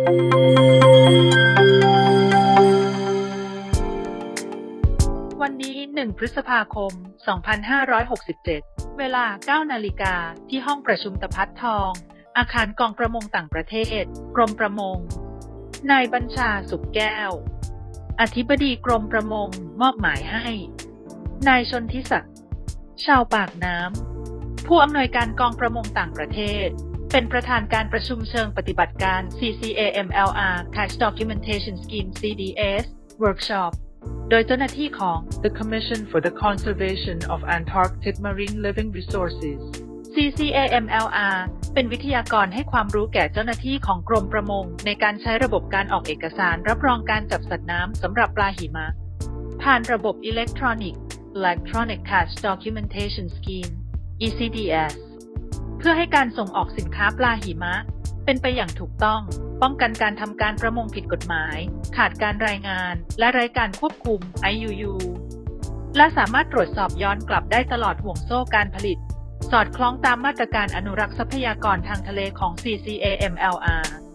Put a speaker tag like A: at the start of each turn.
A: วันนี้ 1 พฤษภาคม 2567 เวลา 9 นาฬิกา ที่ห้องประชุมตะพัดทอง อาคารกองประมงต่างประเทศ กรมประมง นายบัญชาสุขแก้ว อธิบดีกรมประมงมอบหมายให้ นายชนทิศักดิ์ ชาวปากน้ำ ผู้อำนวยการกองประมงต่างประเทศ เป็นประธานการประชุมเชิงปฏิบัติการ CCAMLR Catch Documentation Scheme CDS Workshop โดยเจ้าหน้าที่ของ
B: The Commission for the Conservation of Antarctic Marine Living Resources
A: CCAMLR เป็นวิทยากรให้ความรู้แก่เจ้าหน้าที่ของกรมประมง ในการใช้ระบบการออกเอกสารรับรองการจับสัตว์น้ำสำหรับปลาหิมะ ผ่านระบบอิเล็กทรอนิกส์ Electronic Catch Documentation Scheme ECDS เพื่อให้การส่งออกสินค้าปลาหิมะ เป็นไปอย่างถูกต้อง ป้องกันการทำการประมงผิดกฎหมาย ขาดการรายงาน และรายการควบคุม IUU และสามารถตรวจสอบย้อนกลับได้ตลอดห่วงโซ่การผลิต สอดคล้องตามมาตรการอนุรักษ์ทรัพยากรทางทะเลของ CCAMLR